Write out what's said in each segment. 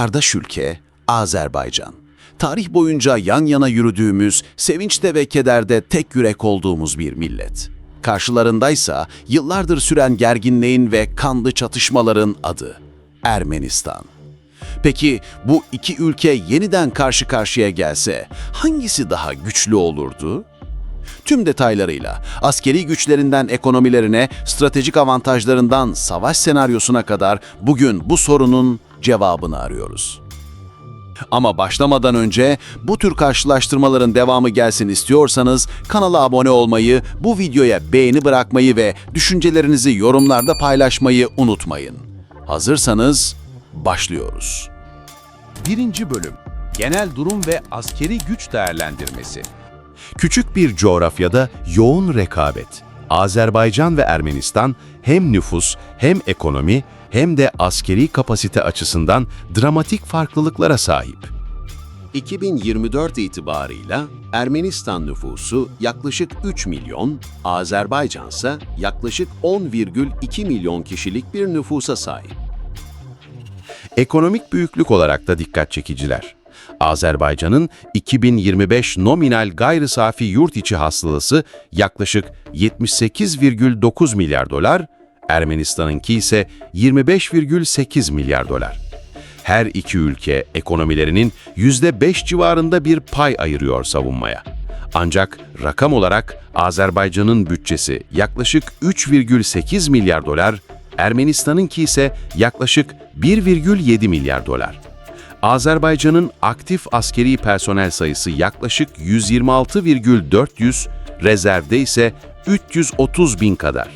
kardeş ülke Azerbaycan. Tarih boyunca yan yana yürüdüğümüz, sevinçte ve kederde tek yürek olduğumuz bir millet. Karşılarındaysa yıllardır süren gerginliğin ve kanlı çatışmaların adı Ermenistan. Peki bu iki ülke yeniden karşı karşıya gelse hangisi daha güçlü olurdu? Tüm detaylarıyla askeri güçlerinden ekonomilerine, stratejik avantajlarından savaş senaryosuna kadar bugün bu sorunun cevabını arıyoruz. Ama başlamadan önce bu tür karşılaştırmaların devamı gelsin istiyorsanız kanala abone olmayı, bu videoya beğeni bırakmayı ve düşüncelerinizi yorumlarda paylaşmayı unutmayın. Hazırsanız başlıyoruz. Birinci bölüm Genel durum ve askeri güç değerlendirmesi. Küçük bir coğrafyada yoğun rekabet. Azerbaycan ve Ermenistan hem nüfus hem ekonomi hem de askeri kapasite açısından dramatik farklılıklara sahip. 2024 itibarıyla Ermenistan nüfusu yaklaşık 3 milyon, Azerbaycan ise yaklaşık 10,2 milyon kişilik bir nüfusa sahip. Ekonomik büyüklük olarak da dikkat çekiciler. Azerbaycan'ın 2025 nominal gayri safi yurt içi hasılası yaklaşık 78,9 milyar dolar, Ermenistan'ınki ise 25,8 milyar dolar. Her iki ülke ekonomilerinin %5 civarında bir pay ayırıyor savunmaya. Ancak rakam olarak Azerbaycan'ın bütçesi yaklaşık 3,8 milyar dolar, Ermenistan'ınki ise yaklaşık 1,7 milyar dolar. Azerbaycan'ın aktif askeri personel sayısı yaklaşık 126,400, rezervde ise 330 bin kadar.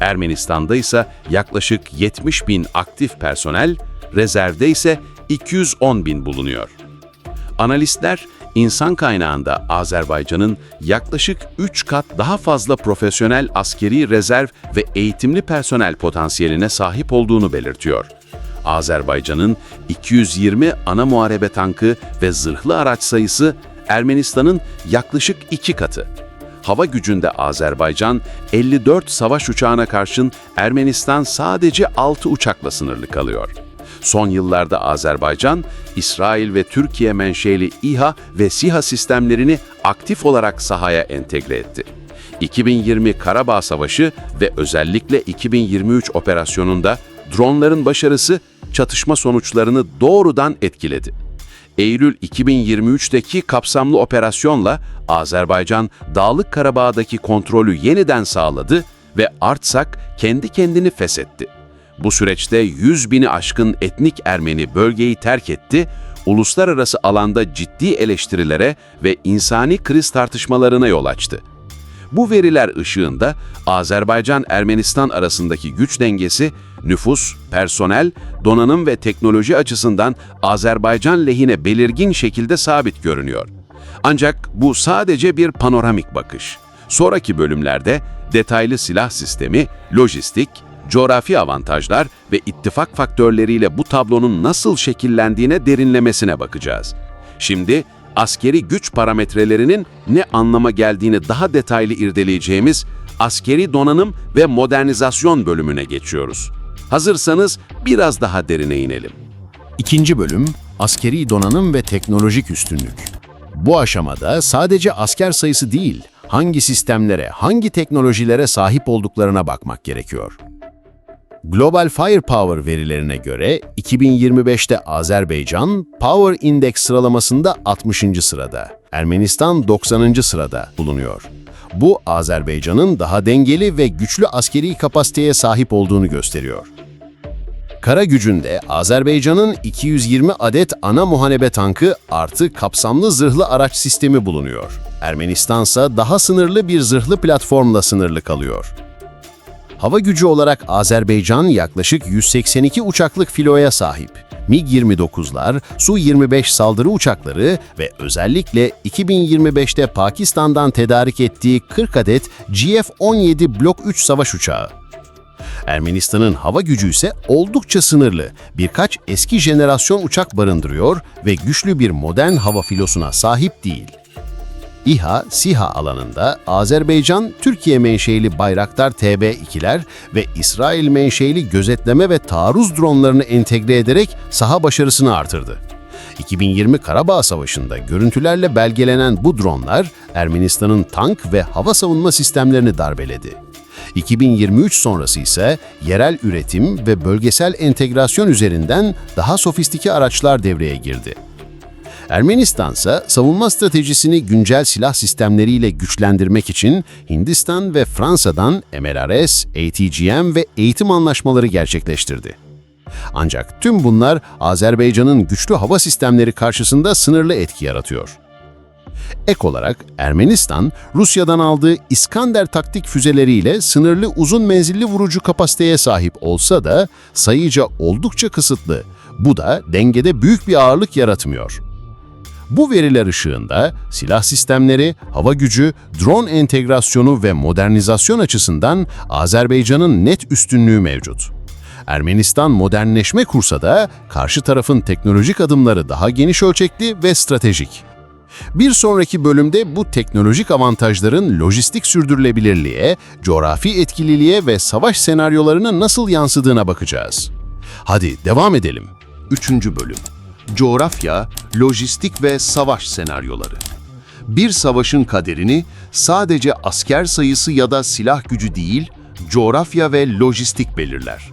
Ermenistan'da ise yaklaşık 70 bin aktif personel, rezervde ise 210 bin bulunuyor. Analistler, insan kaynağında Azerbaycan'ın yaklaşık 3 kat daha fazla profesyonel askeri rezerv ve eğitimli personel potansiyeline sahip olduğunu belirtiyor. Azerbaycan'ın 220 ana muharebe tankı ve zırhlı araç sayısı Ermenistan'ın yaklaşık iki katı. Hava gücünde Azerbaycan 54 savaş uçağına karşın Ermenistan sadece 6 uçakla sınırlı kalıyor. Son yıllarda Azerbaycan, İsrail ve Türkiye menşeli İHA ve SİHA sistemlerini aktif olarak sahaya entegre etti. 2020 Karabağ Savaşı ve özellikle 2023 operasyonunda dronların başarısı çatışma sonuçlarını doğrudan etkiledi. Eylül 2023'teki kapsamlı operasyonla Azerbaycan Dağlık Karabağ'daki kontrolü yeniden sağladı ve Artsak kendi kendini feshetti. Bu süreçte 100 bini aşkın etnik Ermeni bölgeyi terk etti, uluslararası alanda ciddi eleştirilere ve insani kriz tartışmalarına yol açtı. Bu veriler ışığında Azerbaycan-Ermenistan arasındaki güç dengesi, nüfus, personel, donanım ve teknoloji açısından Azerbaycan lehine belirgin şekilde sabit görünüyor. Ancak bu sadece bir panoramik bakış. Sonraki bölümlerde detaylı silah sistemi, lojistik, coğrafi avantajlar ve ittifak faktörleriyle bu tablonun nasıl şekillendiğine derinlemesine bakacağız. Şimdi askeri güç parametrelerinin ne anlama geldiğini daha detaylı irdeleyeceğimiz askeri donanım ve modernizasyon bölümüne geçiyoruz. Hazırsanız biraz daha derine inelim. İkinci bölüm, askeri donanım ve teknolojik üstünlük. Bu aşamada sadece asker sayısı değil, hangi sistemlere, hangi teknolojilere sahip olduklarına bakmak gerekiyor. Global Firepower verilerine göre 2025'te Azerbaycan Power Index sıralamasında 60. sırada, Ermenistan 90. sırada bulunuyor. Bu Azerbaycan'ın daha dengeli ve güçlü askeri kapasiteye sahip olduğunu gösteriyor. Kara gücünde Azerbaycan'ın 220 adet ana muharebe tankı artı kapsamlı zırhlı araç sistemi bulunuyor. Ermenistansa daha sınırlı bir zırhlı platformla sınırlı kalıyor. Hava gücü olarak Azerbaycan yaklaşık 182 uçaklık filoya sahip. MiG-29'lar, Su-25 saldırı uçakları ve özellikle 2025'te Pakistan'dan tedarik ettiği 40 adet GF-17 Blok 3 savaş uçağı. Ermenistan'ın hava gücü ise oldukça sınırlı. Birkaç eski jenerasyon uçak barındırıyor ve güçlü bir modern hava filosuna sahip değil. İHA, SİHA alanında Azerbaycan, Türkiye menşeili Bayraktar TB2'ler ve İsrail menşeili gözetleme ve taarruz dronlarını entegre ederek saha başarısını artırdı. 2020 Karabağ Savaşı'nda görüntülerle belgelenen bu dronlar Ermenistan'ın tank ve hava savunma sistemlerini darbeledi. 2023 sonrası ise yerel üretim ve bölgesel entegrasyon üzerinden daha sofistike araçlar devreye girdi. Ermenistan ise savunma stratejisini güncel silah sistemleriyle güçlendirmek için Hindistan ve Fransa'dan MLRS, ATGM ve eğitim anlaşmaları gerçekleştirdi. Ancak tüm bunlar Azerbaycan'ın güçlü hava sistemleri karşısında sınırlı etki yaratıyor. Ek olarak Ermenistan, Rusya'dan aldığı İskander taktik füzeleriyle sınırlı uzun menzilli vurucu kapasiteye sahip olsa da sayıca oldukça kısıtlı. Bu da dengede büyük bir ağırlık yaratmıyor. Bu veriler ışığında silah sistemleri, hava gücü, drone entegrasyonu ve modernizasyon açısından Azerbaycan'ın net üstünlüğü mevcut. Ermenistan modernleşme kursa da karşı tarafın teknolojik adımları daha geniş ölçekli ve stratejik. Bir sonraki bölümde bu teknolojik avantajların lojistik sürdürülebilirliğe, coğrafi etkililiğe ve savaş senaryolarına nasıl yansıdığına bakacağız. Hadi devam edelim. 3. Bölüm Coğrafya, lojistik ve savaş senaryoları. Bir savaşın kaderini sadece asker sayısı ya da silah gücü değil, coğrafya ve lojistik belirler.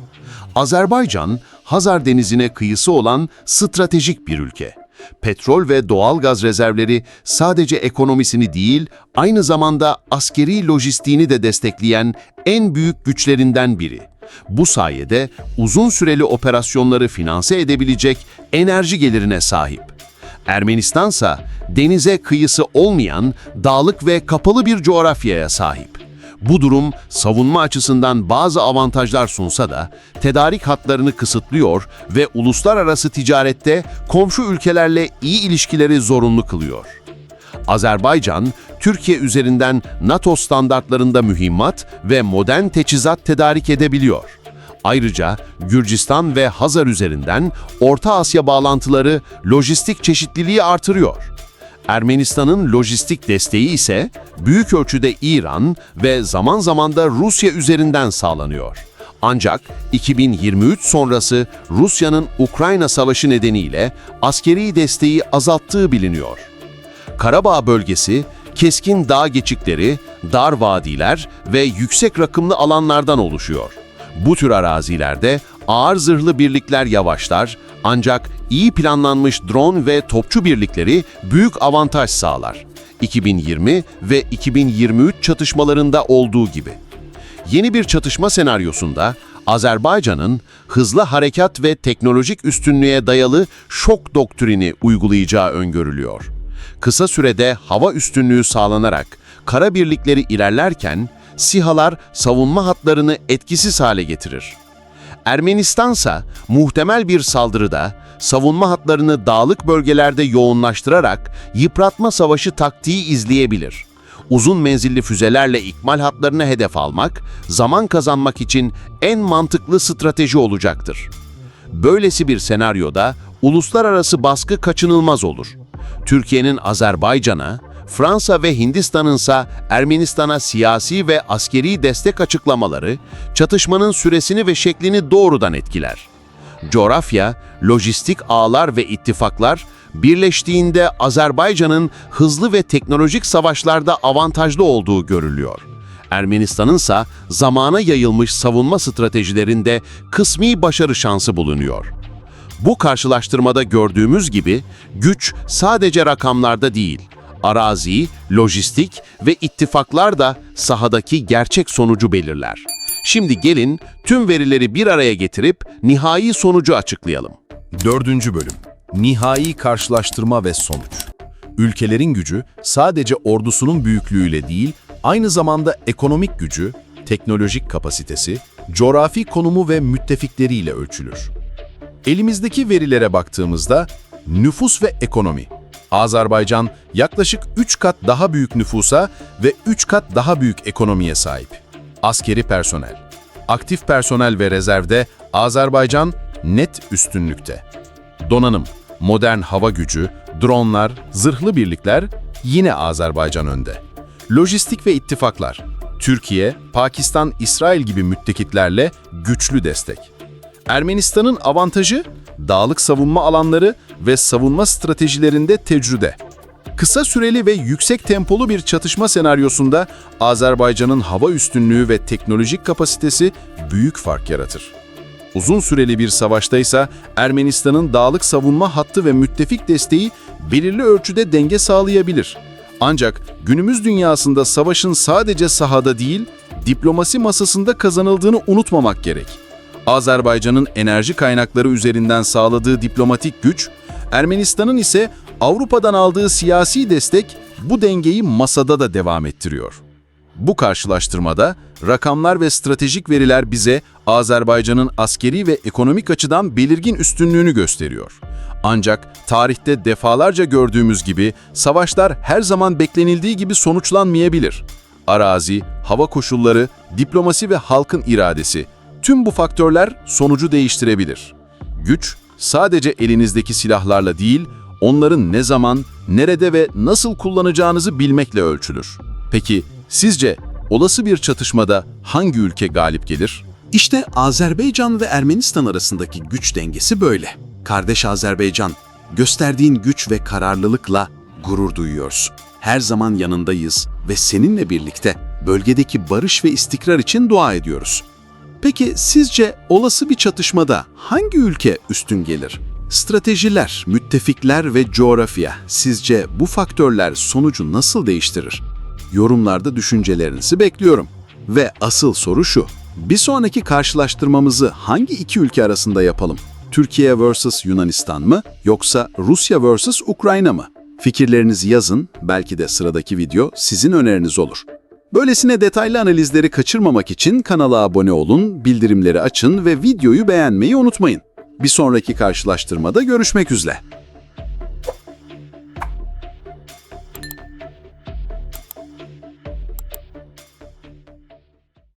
Azerbaycan, Hazar Denizi'ne kıyısı olan stratejik bir ülke. Petrol ve doğal gaz rezervleri sadece ekonomisini değil, aynı zamanda askeri lojistiğini de destekleyen en büyük güçlerinden biri. Bu sayede uzun süreli operasyonları finanse edebilecek enerji gelirine sahip. Ermenistansa denize kıyısı olmayan dağlık ve kapalı bir coğrafyaya sahip. Bu durum savunma açısından bazı avantajlar sunsa da tedarik hatlarını kısıtlıyor ve uluslararası ticarette komşu ülkelerle iyi ilişkileri zorunlu kılıyor. Azerbaycan, Türkiye üzerinden NATO standartlarında mühimmat ve modern teçhizat tedarik edebiliyor. Ayrıca Gürcistan ve Hazar üzerinden Orta Asya bağlantıları lojistik çeşitliliği artırıyor. Ermenistan'ın lojistik desteği ise büyük ölçüde İran ve zaman zaman da Rusya üzerinden sağlanıyor. Ancak 2023 sonrası Rusya'nın Ukrayna Savaşı nedeniyle askeri desteği azalttığı biliniyor. Karabağ bölgesi, keskin dağ geçikleri, dar vadiler ve yüksek rakımlı alanlardan oluşuyor. Bu tür arazilerde ağır zırhlı birlikler yavaşlar ancak iyi planlanmış drone ve topçu birlikleri büyük avantaj sağlar. 2020 ve 2023 çatışmalarında olduğu gibi. Yeni bir çatışma senaryosunda Azerbaycan'ın hızlı harekat ve teknolojik üstünlüğe dayalı şok doktrini uygulayacağı öngörülüyor. Kısa sürede hava üstünlüğü sağlanarak kara birlikleri ilerlerken SİHA'lar savunma hatlarını etkisiz hale getirir. Ermenistansa muhtemel bir saldırıda savunma hatlarını dağlık bölgelerde yoğunlaştırarak yıpratma savaşı taktiği izleyebilir. Uzun menzilli füzelerle ikmal hatlarını hedef almak, zaman kazanmak için en mantıklı strateji olacaktır. Böylesi bir senaryoda uluslararası baskı kaçınılmaz olur. Türkiye'nin Azerbaycan'a, Fransa ve Hindistan'ın ise Ermenistan'a siyasi ve askeri destek açıklamaları çatışmanın süresini ve şeklini doğrudan etkiler. Coğrafya, lojistik ağlar ve ittifaklar birleştiğinde Azerbaycan'ın hızlı ve teknolojik savaşlarda avantajlı olduğu görülüyor. Ermenistan'ın ise zamana yayılmış savunma stratejilerinde kısmi başarı şansı bulunuyor. Bu karşılaştırmada gördüğümüz gibi güç sadece rakamlarda değil, arazi, lojistik ve ittifaklar da sahadaki gerçek sonucu belirler. Şimdi gelin tüm verileri bir araya getirip nihai sonucu açıklayalım. 4. Bölüm Nihai karşılaştırma ve sonuç Ülkelerin gücü sadece ordusunun büyüklüğüyle değil, aynı zamanda ekonomik gücü, teknolojik kapasitesi, coğrafi konumu ve müttefikleriyle ölçülür. Elimizdeki verilere baktığımızda nüfus ve ekonomi. Azerbaycan yaklaşık 3 kat daha büyük nüfusa ve 3 kat daha büyük ekonomiye sahip. Askeri personel. Aktif personel ve rezervde Azerbaycan net üstünlükte. Donanım, modern hava gücü, dronlar, zırhlı birlikler yine Azerbaycan önde. Lojistik ve ittifaklar. Türkiye, Pakistan, İsrail gibi müttefiklerle güçlü destek. Ermenistan'ın avantajı, dağlık savunma alanları ve savunma stratejilerinde tecrüde. Kısa süreli ve yüksek tempolu bir çatışma senaryosunda Azerbaycan'ın hava üstünlüğü ve teknolojik kapasitesi büyük fark yaratır. Uzun süreli bir savaşta ise Ermenistan'ın dağlık savunma hattı ve müttefik desteği belirli ölçüde denge sağlayabilir. Ancak günümüz dünyasında savaşın sadece sahada değil, diplomasi masasında kazanıldığını unutmamak gerek. Azerbaycan'ın enerji kaynakları üzerinden sağladığı diplomatik güç, Ermenistan'ın ise Avrupa'dan aldığı siyasi destek bu dengeyi masada da devam ettiriyor. Bu karşılaştırmada rakamlar ve stratejik veriler bize Azerbaycan'ın askeri ve ekonomik açıdan belirgin üstünlüğünü gösteriyor. Ancak tarihte defalarca gördüğümüz gibi savaşlar her zaman beklenildiği gibi sonuçlanmayabilir. Arazi, hava koşulları, diplomasi ve halkın iradesi tüm bu faktörler sonucu değiştirebilir. Güç sadece elinizdeki silahlarla değil, onların ne zaman, nerede ve nasıl kullanacağınızı bilmekle ölçülür. Peki sizce olası bir çatışmada hangi ülke galip gelir? İşte Azerbaycan ve Ermenistan arasındaki güç dengesi böyle. Kardeş Azerbaycan, gösterdiğin güç ve kararlılıkla gurur duyuyoruz. Her zaman yanındayız ve seninle birlikte bölgedeki barış ve istikrar için dua ediyoruz. Peki sizce olası bir çatışmada hangi ülke üstün gelir? Stratejiler, müttefikler ve coğrafya sizce bu faktörler sonucu nasıl değiştirir? Yorumlarda düşüncelerinizi bekliyorum. Ve asıl soru şu. Bir sonraki karşılaştırmamızı hangi iki ülke arasında yapalım? Türkiye vs. Yunanistan mı yoksa Rusya vs. Ukrayna mı? Fikirlerinizi yazın, belki de sıradaki video sizin öneriniz olur. Böylesine detaylı analizleri kaçırmamak için kanala abone olun, bildirimleri açın ve videoyu beğenmeyi unutmayın. Bir sonraki karşılaştırmada görüşmek üzere.